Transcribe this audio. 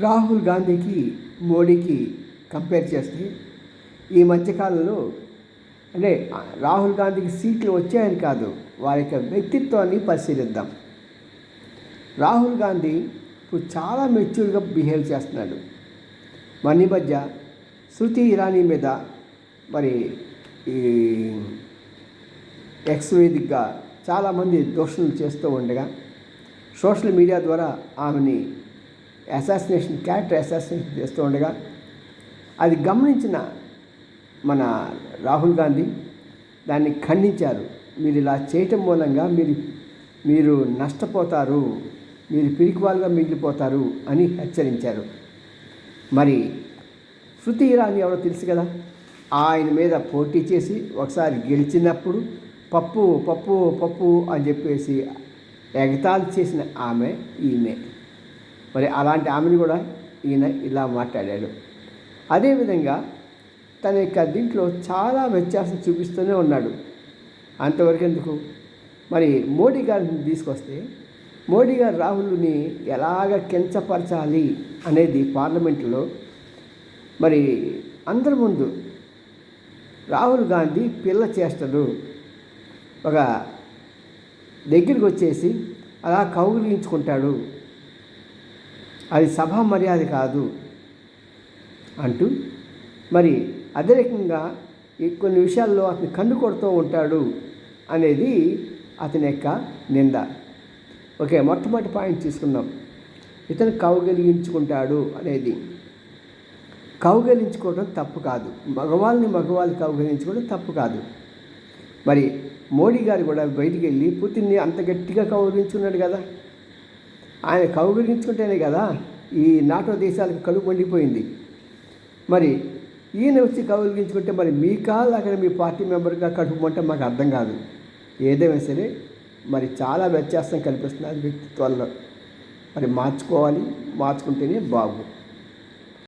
రాహుల్ గాంధీకి మోడీకి కంపేర్ చేస్తే ఈ మధ్యకాలంలో అంటే రాహుల్ గాంధీకి సీట్లు వచ్చాయని కాదు వారి యొక్క వ్యక్తిత్వాన్ని పరిశీలిద్దాం. రాహుల్ గాంధీ ఇప్పుడు చాలా మెచ్యూర్గా బిహేవ్ చేస్తున్నాడు. మన మధ్య శృతి ఇరానీ మీద మరి ఈ ఎక్స్ వేదికగా చాలామంది దోషణలు చేస్తూ ఉండగా సోషల్ మీడియా ద్వారా ఆమెని అసాసినేషన్ క్యారెక్టర్ అసాసినేషన్ చేస్తూ ఉండగా అది గమనించిన మన రాహుల్ గాంధీ దాన్ని ఖండించారు. మీరు ఇలా చేయటం మూలంగా మీరు మీరు నష్టపోతారు మీరు పిరికివాలుగా మిగిలిపోతారు అని హెచ్చరించారు. మరి శృతి ఇరానీ ఎవరో తెలుసు కదా? ఆయన మీద పోటీ చేసి ఒకసారి గెలిచినప్పుడు పప్పు పప్పు పప్పు అని చెప్పేసి ఎగతాళి చేసిన ఆమె ఈమె. మరి అలాంటి ఆమెను కూడా ఈయన ఇలా మాట్లాడాడు. అదేవిధంగా తన యొక్క దీంట్లో చాలా వ్యత్యాసం చూపిస్తూనే ఉన్నాడు. అంతవరకు ఎందుకు? మరి మోడీ గారిని తీసుకొస్తే మోడీ గారు రాహుల్ని ఎలాగ కించపరచాలి అనేది పార్లమెంట్లో మరి అందరి ముందు రాహుల్ గాంధీ పిల్ల చేష్టలు ఒక దగ్గరికి వచ్చేసి అలా కౌగిలించుకుంటాడు. అది సభా మర్యాద కాదు అంటూ మరి అదే రకంగా ఈ కొన్ని విషయాల్లో అతను కన్ను కొడుతూ ఉంటాడు అనేది అతని యొక్క నింద. ఓకే మొట్టమొదటి పాయింట్ తీసుకుందాం. ఇతను కౌగలించుకుంటాడు అనేది. కౌగలించుకోవడం తప్పు కాదు. మగవాళ్ళని మగవాళ్ళు కౌగలించుకోవడం తప్పు కాదు. మరి మోడీ గారు కూడా బయటికి వెళ్ళి పుతిన్ని అంత గట్టిగా కౌగలించుకున్నాడు కదా. ఆయన కౌగిలించుకుంటేనే కదా ఈ నాటో దేశాలకు కలుపు మండిపోయింది. మరి ఈయన వచ్చి కౌగిలించుకుంటే మరి మీ కాళ్ళు అక్కడ మీ పార్టీ మెంబర్గా కడుపుమంటే మాకు అర్థం కాదు. ఏదైనా సరే మరి చాలా వ్యత్యాసం కల్పిస్తున్నారు వ్యక్తిత్వాల్లో. మరి మార్చుకోవాలి మార్చుకుంటేనే బాగు.